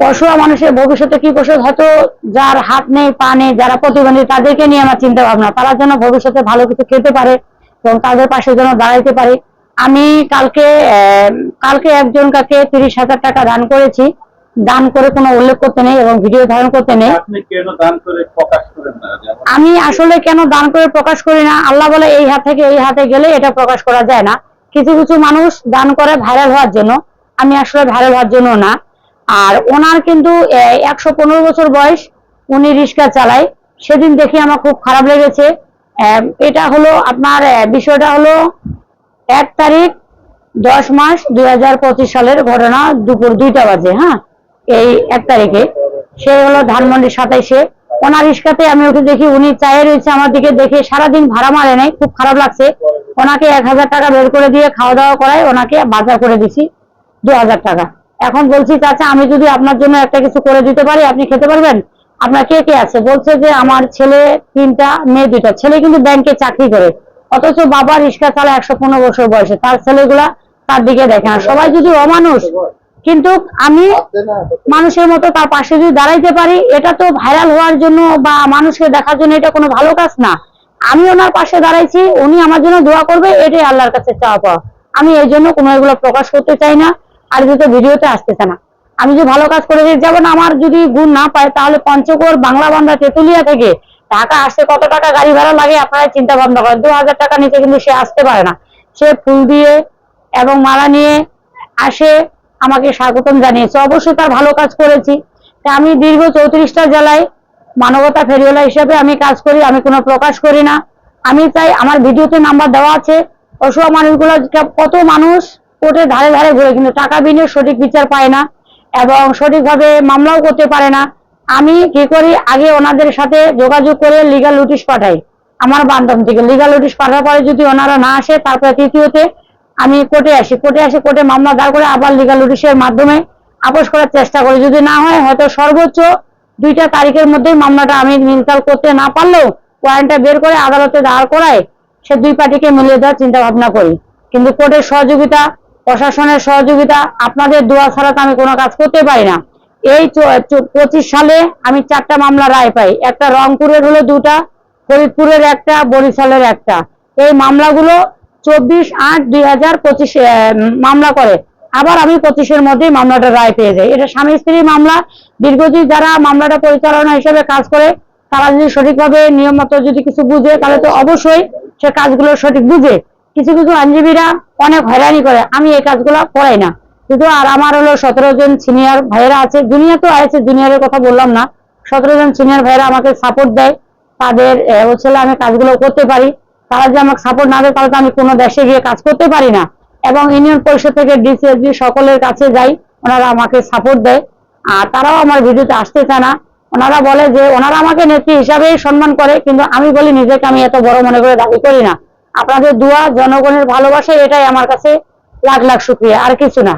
অসুয়া মানুষের ভবিষ্যতে কি করছে হয়তো যার হাত নেই পা নেই যারা প্রতিবন্ধী তাদেরকে নিয়ে আমার চিন্তা ভাবনা তারা যেন ভবিষ্যতে ভালো কিছু খেতে পারে এবং তাদের পাশে যেন দাঁড়াইতে পারে। আমি কালকে কালকে একজন কাকে তিরিশ হাজার টাকা দান করেছি। দান করে কোনো উল্লেখ করতে নেই এবং ভিডিও ধারণ করতে নেই। আমি আসলে কেন দান করে প্রকাশ করি না? আল্লাহ বলে এই হাত থেকে এই হাতে গেলে এটা প্রকাশ করা যায় না। কিছু কিছু মানুষ দান করে ভাইরাল হওয়ার জন্য। আমি আসলে ভাইরাল হওয়ার জন্য না। আর ওনার কিন্তু একশো পনেরো বছর বয়স উনি রিক্সা চালায়। সেদিন দেখে আমার খুব খারাপ লেগেছে। এটা হলো আপনার বিষয়টা হলো এক তারিখ দশ মাস দুই হাজার পঁচিশ সালের ঘটনা দুপুর দুইটা বাজে হ্যাঁ? এই এক তারিখে। সে হলো ধানমন্ডি সাতাইশে। ওনার রিক্সাতে আমি উঠে দেখি, উনি চায়ে রয়েছে আমার দিকে দেখে সারাদিন ভাড়া মারে নাই, খুব খারাপ লাগছে। ওনাকে এক হাজার টাকা বের করে দিয়ে খাওয়া দাওয়া করায় ওনাকে বাজার করে দিছি, দু হাজার টাকা। এখন বলছি, চাচা, আমি যদি আপনার জন্য একটা কিছু করে দিতে পারি, আপনি খেতে পারবেন? আপনার কে কে আছে? বলছে যে, আমার ছেলে তিনটা, মেয়ে দুইটা। ছেলে কিন্তু ব্যাংকে চাকরি করে। অথচ বাবা রিক্সা চালায় একশো পনেরো বছর বয়সে। তার ছেলেগুলা তার দিকে দেখে না। সবাই যদি অমানুষ, কিন্তু আমি মানুষের মতো তার পাশে যদি দাঁড়াইতে পারি, এটা তো ভাইরাল হওয়ার জন্য বা মানুষকে দেখার জন্য এটা কোনো ভালো কাজ না। আমি ওনার পাশে দাঁড়াইছি, উনি আমার জন্য দোয়া করবে, এটাই আল্লাহর কাছে চাওয়া পাওয়া। আমি এই জন্য কোনো এগুলো প্রকাশ করতে চাই না। আর যেহেতু ভিডিওতে আসতেছে না। আমি যে ভালো কাজ করে যেমন আমার যদি গুণ না পায়, তাহলে পঞ্চগড় বাংলা বান্ধা তেতুলিয়া থেকে ঢাকা আসতে কত টাকা গাড়ি ভাড়া লাগে আপনারা চিন্তা ভাবনা করেন। দু হাজার টাকা নিচে কিন্তু সে আসতে পারে না। সে ফুল দিয়ে এবং মালা নিয়ে আসে, আমাকে স্বাগতম জানিয়েছে অবশ্যই তার ভালো কাজ করেছি। তা আমি দীর্ঘ চৌত্রিশটা জেলায় মানবতা ফেরিওয়ালা হিসেবে আমি কাজ করি, আমি কোনো প্রকাশ করি না। আমি চাই আমার ভিডিওতে নাম্বার দেওয়া আছে। অসুয়া মানুষগুলো, কত মানুষ কোর্টের ধারে ধারে ঘুরে, কিন্তু টাকা বিনিয়োগ সঠিক বিচার পায় না এবং সঠিকভাবে মামলাও করতে পারে না। আমি কি করি? আগে ওনাদের সাথে যোগাযোগ করে লিগাল নোটিশ পাঠাই আমার বান্ধব থেকে। লিগাল নোটিশ পাঠার পরে যদি ওনারা না আসে, তারপরে তৃতীয়তে আমি কোর্টে আসি। কোর্টে আসি, কোর্টে মামলা দাঁড় করে আবার লিগাল নোটিশের মাধ্যমে আপোষ করার চেষ্টা করি। যদি না হয়, হয়তো সর্বোচ্চ দুইটা তারিখের মধ্যে মামলাটা আমি নির্তাল করতে না পারলেও ওয়ারেন্টটা বের করে আদালতে দাঁড় করায় সে দুই পার্টিকে মিলিয়ে দেওয়ার চিন্তা ভাবনা করি। কিন্তু কোর্টের সহযোগিতা প্রশাসনের সহযোগিতা, আপনাদের দোয়া ছাড়া তো আমি কোনো কাজ করতে পারি না। এই পঁচিশ সালে আমি চারটা মামলা রায় পাই। একটা রংপুরের হলো দুটা, ফরিদপুরের একটা, বরিশালের একটা। এই মামলাগুলো চব্বিশ আট দুই হাজার পঁচিশ মামলা করে। আবার আমি পঁচিশের মধ্যেই মামলাটা রায় পেয়ে যাই। এটা স্বামী স্ত্রী মামলা। দীর্ঘদিন যারা মামলাটা পরিচালনা হিসেবে কাজ করে, তারা যদি সঠিকভাবে নিয়ম মতো যদি কিছু বুঝে, তাহলে তো অবশ্যই সে কাজগুলো সঠিক বুঝে। কিছু কিছু আইনজীবীরা অনেক হয়রানি করে। আমি এই কাজগুলো করাই না। কিন্তু আর আমার হলো সতেরো জন সিনিয়র ভাইয়েরা আছে। জুনিয়র তো আছে জুনিয়রের কথা বললাম না। সতেরো জন সিনিয়র ভাইয়েরা আমাকে সাপোর্ট দেয়। তাদের হলো আমি কাজগুলো করতে পারি। তারা যে আমাকে সাপোর্ট না দেয়, তাহলে তো আমি কোনো দেশে গিয়ে কাজ করতে পারি না। এবং ইউনিয়ন পরিষদ থেকে ডিসিএসবি সকলের কাছে যাই, ওনারা আমাকে সাপোর্ট দেয়। আর তারাও আমার ভিডিওতে আসতে চায় না। ওনারা বলে যে, ওনারা আমাকে নেত্রী হিসাবেই সম্মান করে, কিন্তু আমি বলি নিজেকে আমি এত বড় মনে করে দাবি করি না। আপনাদের দোয়া জনগণের ভালোবাসা এটাই আমার কাছে লাখ লাখ শুক্রিয়া আর কিছু না।